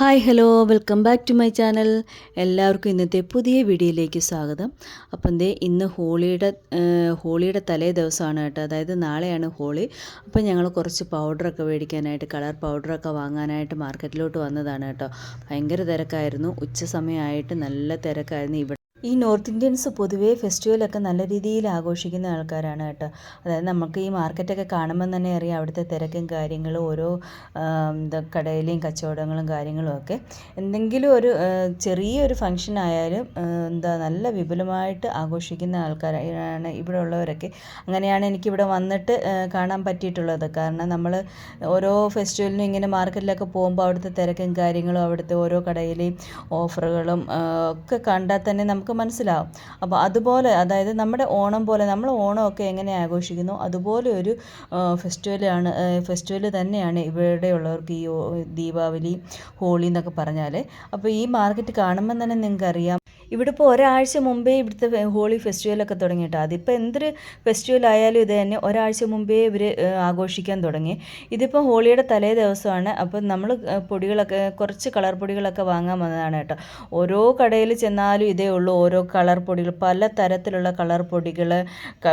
Hi hello welcome back to my channel. എല്ലാവർക്കും ഇന്നത്തെ പുതിയ വീഡിയോയിലേക്ക് സ്വാഗതം. അപ്പം ദേ ഇന്ന് ഹോളിയുടെ ഹോളിയുടെ തലേ ദിവസമാണ് കേട്ടോ. അതായത് നാളെയാണ് ഹോളി. അപ്പം ഞങ്ങൾ കുറച്ച് പൗഡറൊക്കെ മേടിക്കാനായിട്ട് കളർ പൗഡറൊക്കെ വാങ്ങാനായിട്ട് മാർക്കറ്റിലോട്ട് വന്നതാണ് കേട്ടോ. ഭയങ്കര തിരക്കായിരുന്നു. ഉച്ച സമയമായിട്ട് നല്ല തിരക്കായിരുന്നു. ഇവിടെ ഈ നോർത്ത് ഇന്ത്യൻസ് പൊതുവേ ഫെസ്റ്റിവലൊക്കെ നല്ല രീതിയിൽ ആഘോഷിക്കുന്ന ആൾക്കാരാണ് കേട്ടോ. അതായത് നമുക്ക് ഈ മാർക്കറ്റൊക്കെ കാണുമ്പോൾ തന്നെ അറിയാം അവിടുത്തെ തിരക്കും കാര്യങ്ങളും ഓരോ കടയിലെയും കച്ചവടങ്ങളും കാര്യങ്ങളും ഒക്കെ. എന്തെങ്കിലും ഒരു ചെറിയൊരു ഫങ്ഷൻ ആയാലും എന്താ നല്ല വിപുലമായിട്ട് ആഘോഷിക്കുന്ന ആൾക്കാരാണ് ഇവിടെ ഉള്ളവരൊക്കെ. അങ്ങനെയാണ് എനിക്കിവിടെ വന്നിട്ട് കാണാൻ പറ്റിയിട്ടുള്ളത്. കാരണം നമ്മൾ ഓരോ ഫെസ്റ്റിവലിനും ഇങ്ങനെ മാർക്കറ്റിലൊക്കെ പോകുമ്പോൾ അവിടുത്തെ തിരക്കും കാര്യങ്ങളും അവിടുത്തെ ഓരോ കടയിലെയും ഓഫറുകളും ഒക്കെ കണ്ടാൽ തന്നെ നമുക്ക് മനസ്സിലാവും. അപ്പോൾ അതുപോലെ അതായത് നമ്മുടെ ഓണം പോലെ നമ്മൾ ഓണമൊക്കെ എങ്ങനെ ആഘോഷിക്കുന്നു? അതുപോലെ ഒരു ഫെസ്റ്റിവലാണ് ഫെസ്റ്റിവൽ തന്നെയാണ് ഇവിടെയുള്ളവർക്ക് ഈ ദീപാവലി ഹോളി എന്നൊക്കെ പറഞ്ഞാൽ അപ്പോൾ ഈ മാർക്കറ്റ് കാണുമ്പോൾ തന്നെ നിങ്ങൾക്കറിയാം ഇവിടെ ഇപ്പോൾ ഒരാഴ്ച മുമ്പേ ഇവിടുത്തെ ഹോളി ഫെസ്റ്റിവലൊക്കെ തുടങ്ങിയിട്ടോ. അതിപ്പോൾ എന്തൊരു ഫെസ്റ്റിവൽ ആയാലും ഇത് തന്നെ ഒരാഴ്ച മുമ്പേ ഇവർ ആഘോഷിക്കാൻ തുടങ്ങി. ഇതിപ്പോൾ ഹോളിയുടെ തലേ ദിവസമാണ്. അപ്പോൾ നമ്മൾ പൊടികളൊക്കെ കുറച്ച് കളർ പൊടികളൊക്കെ വാങ്ങാൻ വന്നതാണ് കേട്ടോ. ഓരോ കടയിൽ ചെന്നാലും ഇതേ ഉള്ളൂ. ഓരോ കളർ പൊടികൾ പല തരത്തിലുള്ള കളർ പൊടികൾ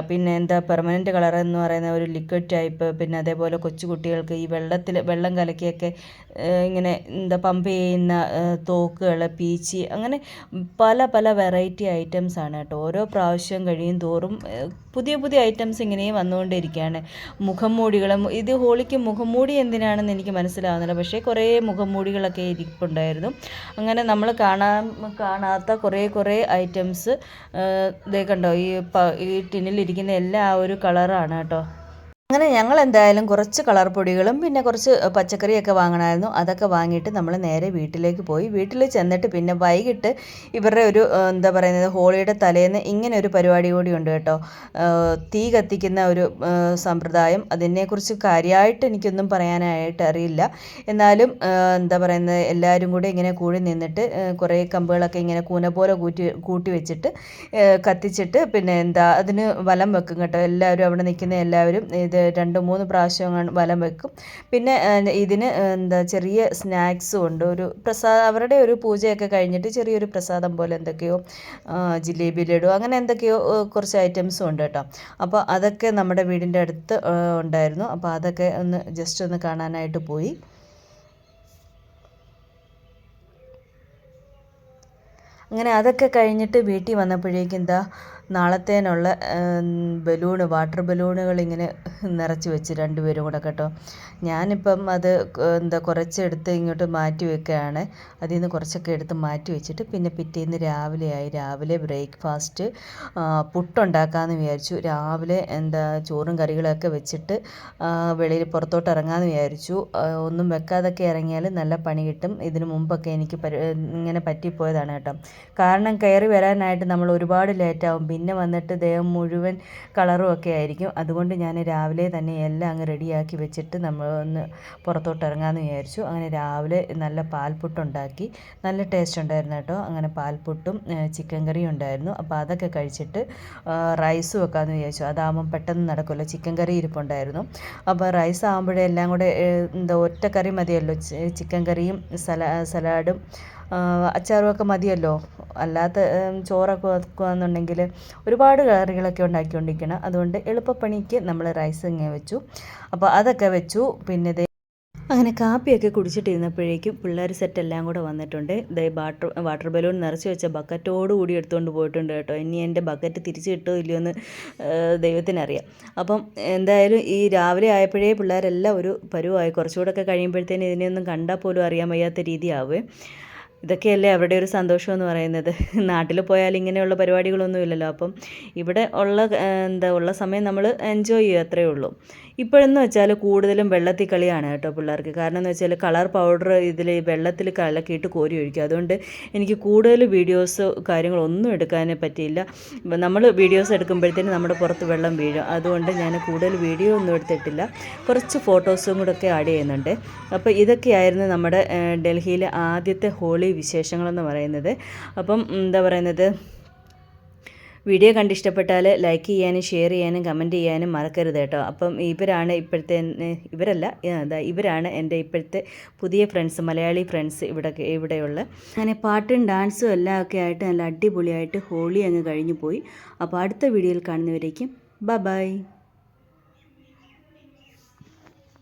പിന്നെ എന്താ പെർമനന്റ് കളർ എന്ന് പറയുന്ന ഒരു ലിക്വിഡ് ടൈപ്പ് പിന്നെ അതേപോലെ കൊച്ചു കുട്ടികൾക്ക് ഈ വെള്ളത്തിൽ വെള്ളം കലക്കിയൊക്കെ ഇങ്ങനെ എന്താ പമ്പ് ചെയ്യുന്ന തോക്കുകൾ പീച്ചി അങ്ങനെ പല പല വെറൈറ്റി ഐറ്റംസ് ആണ് കേട്ടോ. ഓരോ പ്രാവശ്യം കഴിയും തോറും പുതിയ പുതിയ ഐറ്റംസ് ഇങ്ങനെയും വന്നുകൊണ്ടിരിക്കുകയാണ്. മുഖം മൂടികളും ഇത് ഹോളിക്ക് മുഖം മൂടി എന്തിനാണെന്ന് എനിക്ക് മനസ്സിലാവുന്നില്ല. പക്ഷേ കുറേ മുഖം മൂടികളൊക്കെ ഇരിപ്പുണ്ടായിരുന്നു. അങ്ങനെ നമ്മൾ കാണാൻ കാണാത്ത കുറേ കുറേ ഐറ്റംസ് ഇതേ കണ്ടോ ഈ ടിന്നിലിരിക്കുന്ന എല്ലാ ഒരു കളറാണ് കേട്ടോ. അങ്ങനെ ഞങ്ങൾ എന്തായാലും കുറച്ച് കളർ പൊടികളും പിന്നെ കുറച്ച് പച്ചക്കറിയൊക്കെ വാങ്ങണമായിരുന്നു. അതൊക്കെ വാങ്ങിയിട്ട് നമ്മൾ നേരെ വീട്ടിലേക്ക് പോയി. വീട്ടിൽ ചെന്നിട്ട് പിന്നെ വൈകിട്ട് ഇവരുടെ ഒരു എന്താ പറയുന്നത് ഹോളിയുടെ തലേന്ന് ഇങ്ങനെ ഒരു പരിപാടി കൂടി ഉണ്ട് കേട്ടോ. തീ കത്തിക്കുന്ന ഒരു സമ്പ്രദായം. അതിനെക്കുറിച്ച് കാര്യമായിട്ട് എനിക്കൊന്നും പറയാനായിട്ട് അറിയില്ല. എന്നാലും എന്താ പറയുന്നത് എല്ലാവരും കൂടി ഇങ്ങനെ കൂടി നിന്നിട്ട് കുറേ കമ്പുകളൊക്കെ ഇങ്ങനെ കൂന പോലെ കൂട്ടി കൂട്ടി വെച്ചിട്ട് കത്തിച്ചിട്ട് പിന്നെ എന്താ അതിന് വലം വെക്കും കേട്ടോ. എല്ലാവരും അവിടെ നിൽക്കുന്ന എല്ലാവരും ഇത് രണ്ട് മൂന്ന് പ്രാവശ്യം വലം വെക്കും. പിന്നെ ഇതിന് എന്താ ചെറിയ സ്നാക്സും ഉണ്ട്. ഒരു പ്രസാദ അവരുടെ ഒരു പൂജയൊക്കെ കഴിഞ്ഞിട്ട് ചെറിയൊരു പ്രസാദം പോലെ എന്തൊക്കെയോ ജിലേബി ലഡു അങ്ങനെ എന്തൊക്കെയോ കുറച്ച് ഐറ്റംസും ഉണ്ട് കേട്ടോ. അപ്പോൾ അതൊക്കെ നമ്മുടെ വീടിന്റെ അടുത്ത് ഉണ്ടായിരുന്നു. അപ്പോൾ അതൊക്കെ ഒന്ന് ജസ്റ്റ് ഒന്ന് കാണാനായിട്ട് പോയി. അങ്ങനെ അതൊക്കെ കഴിഞ്ഞിട്ട് വീട്ടിൽ വന്നപ്പോഴേക്കും എന്താ നാളത്തേനുള്ള ബലൂണ് വാട്ടർ ബലൂണുകൾ ഇങ്ങനെ നിറച്ച് വെച്ച് രണ്ടുപേരും കൂടെ കേട്ടോ. ഞാനിപ്പം അത് എന്താ കുറച്ചെടുത്ത് ഇങ്ങോട്ട് മാറ്റി വെക്കുകയാണ്. അതിൽ നിന്ന് കുറച്ചൊക്കെ എടുത്ത് മാറ്റി വെച്ചിട്ട് പിന്നെ പിറ്റേന്ന് രാവിലെയായി രാവിലെ ബ്രേക്ക്ഫാസ്റ്റ് പുട്ടുണ്ടാക്കാമെന്ന് വിചാരിച്ചു. രാവിലെ എന്താ ചോറും കറികളൊക്കെ വെച്ചിട്ട് വെളിയിൽ പുറത്തോട്ട് ഇറങ്ങാമെന്ന് വിചാരിച്ചു. ഒന്നും വെക്കാതൊക്കെ ഇറങ്ങിയാൽ നല്ല പണി കിട്ടും. ഇതിന് മുമ്പൊക്കെ എനിക്ക് ഇങ്ങനെ പറ്റിപ്പോയതാണ് കേട്ടോ. കാരണം കയറി വരാനായിട്ട് നമ്മൾ ഒരുപാട് ലേറ്റാവും പിന്നെ വന്നിട്ട് ദേഹം മുഴുവൻ കളറും ഒക്കെ ആയിരിക്കും. അതുകൊണ്ട് ഞാൻ രാവിലെ തന്നെ എല്ലാം അങ്ങ് റെഡിയാക്കി വെച്ചിട്ട് നമ്മൾ ഒന്ന് പുറത്തോട്ട് ഇറങ്ങാമെന്ന് വിചാരിച്ചു. അങ്ങനെ രാവിലെ നല്ല പാൽപുട്ടുണ്ടാക്കി നല്ല ടേസ്റ്റ് ഉണ്ടായിരുന്നു കേട്ടോ. അങ്ങനെ പാൽപുട്ടും ചിക്കൻ കറിയും ഉണ്ടായിരുന്നു. അപ്പോൾ അതൊക്കെ കഴിച്ചിട്ട് റൈസും വെക്കാമെന്ന് വിചാരിച്ചു. അതാകുമ്പം പെട്ടെന്ന് നടക്കുമല്ലോ ചിക്കൻ കറി ഇരിപ്പുണ്ടായിരുന്നു. അപ്പോൾ റൈസ് ആകുമ്പോഴേ എല്ലാം കൂടെ എന്താ ഒറ്റ കറി മതിയല്ലോ. ചിക്കൻ കറിയും സലാ സലാഡും ആ, അച്ചാറും ഒക്കെ മതിയല്ലോ. അല്ലാത്ത ചോറൊക്കെ വെക്കുകയാണെന്നുണ്ടെങ്കിൽ ഒരുപാട് കറികളൊക്കെ ഉണ്ടാക്കിക്കൊണ്ടിരിക്കണം അതുകൊണ്ട് എളുപ്പപ്പണിക്ക് നമ്മൾ റൈസ് ഇങ്ങനെ വെച്ചു. അപ്പോൾ അതൊക്കെ വെച്ചു. പിന്നെ ദേ അങ്ങനെ കാപ്പിയൊക്കെ കുടിച്ചിട്ടിരുന്നപ്പോഴേക്കും പിള്ളേർ സെറ്റ് എല്ലാം കൂടെ വന്നിട്ടുണ്ട്. ദേ വാട്ടർ വാട്ടർ ബലൂൺ നിറച്ച് വെച്ച ബക്കറ്റോട് കൂടി എടുത്തുകൊണ്ട് പോയിട്ടുണ്ട് കേട്ടോ. ഇനി എന്റെ ബക്കറ്റ് തിരിച്ച് കിട്ടുമോ ഇല്ലയോ എന്ന് ദൈവത്തിനറിയാം. അപ്പം എന്തായാലും ഈ രാവിലെ ആയപ്പോഴേ പിള്ളേരെല്ലാം ഒരു പരുവായി. കുറച്ചുകൂടെ ഒക്കെ കഴിയുമ്പോഴത്തേന് ഇതിനെയൊന്നും കണ്ടാൽ പോലും അറിയാൻ വയ്യാത്ത രീതിയാവേ ഇതൊക്കെയല്ലേ അവരുടെ ഒരു സന്തോഷം എന്ന് പറയുന്നത്. നാട്ടിൽ പോയാൽ ഇങ്ങനെയുള്ള പരിപാടികളൊന്നും ഇല്ലല്ലോ അപ്പം ഇവിടെ ഉള്ള എന്താ ഉള്ള സമയം നമ്മൾ എൻജോയ് ചെയ്യുക അത്രയേ ഉള്ളൂ. ഇപ്പോഴെന്ന് വെച്ചാൽ കൂടുതലും വെള്ളത്തിൽ കളിയാണ് കേട്ടോ പിള്ളേർക്ക്. കാരണം എന്ന് വെച്ചാൽ കളർ പൗഡർ ഇതിൽ വെള്ളത്തിൽ കലക്കിയിട്ട് കോരി ഒഴിക്കും അതുകൊണ്ട് എനിക്ക് കൂടുതൽ വീഡിയോസ് കാര്യങ്ങളൊന്നും എടുക്കാൻ പറ്റിയില്ല. നമ്മൾ വീഡിയോസ് എടുക്കുമ്പോഴത്തേന് നമ്മുടെ പുറത്ത് വെള്ളം വീഴും. അതുകൊണ്ട് ഞാൻ കൂടുതൽ വീഡിയോ ഒന്നും എടുത്തിട്ടില്ല. കുറച്ച് ഫോട്ടോസും കൂടെ ഒക്കെ ആഡ് ചെയ്യുന്നുണ്ട്. അപ്പോൾ ഇതൊക്കെയായിരുന്നു നമ്മുടെ ഡൽഹിയിലെ ആദ്യത്തെ ഹോളി വിശേഷങ്ങളെന്ന് പറയുന്നത്. അപ്പം എന്താ പറയുന്നത്? വീഡിയോ കണ്ടിഷ്ടപ്പെട്ടാൽ ലൈക്ക് ചെയ്യാനും ഷെയർ ചെയ്യാനും കമന്റ് ചെയ്യാനും മറക്കരുത് കേട്ടോ. അപ്പം ഇവരാണ് ഇപ്പോഴത്തെ ഇവരല്ല ഇവരാണ് എന്റെ ഇപ്പോഴത്തെ പുതിയ ഫ്രണ്ട്സ് മലയാളി ഫ്രണ്ട്സ് ഇവിടെ ഇവിടെയുള്ള. അങ്ങനെ പാട്ടും ഡാൻസും എല്ലാം ഒക്കെ ആയിട്ട് നല്ല അടിപൊളിയായിട്ട് ഹോളി അങ്ങ് കഴിഞ്ഞു പോയി അപ്പോൾ അടുത്ത വീഡിയോയിൽ കാണുന്നവരേക്കും ബ ബൈ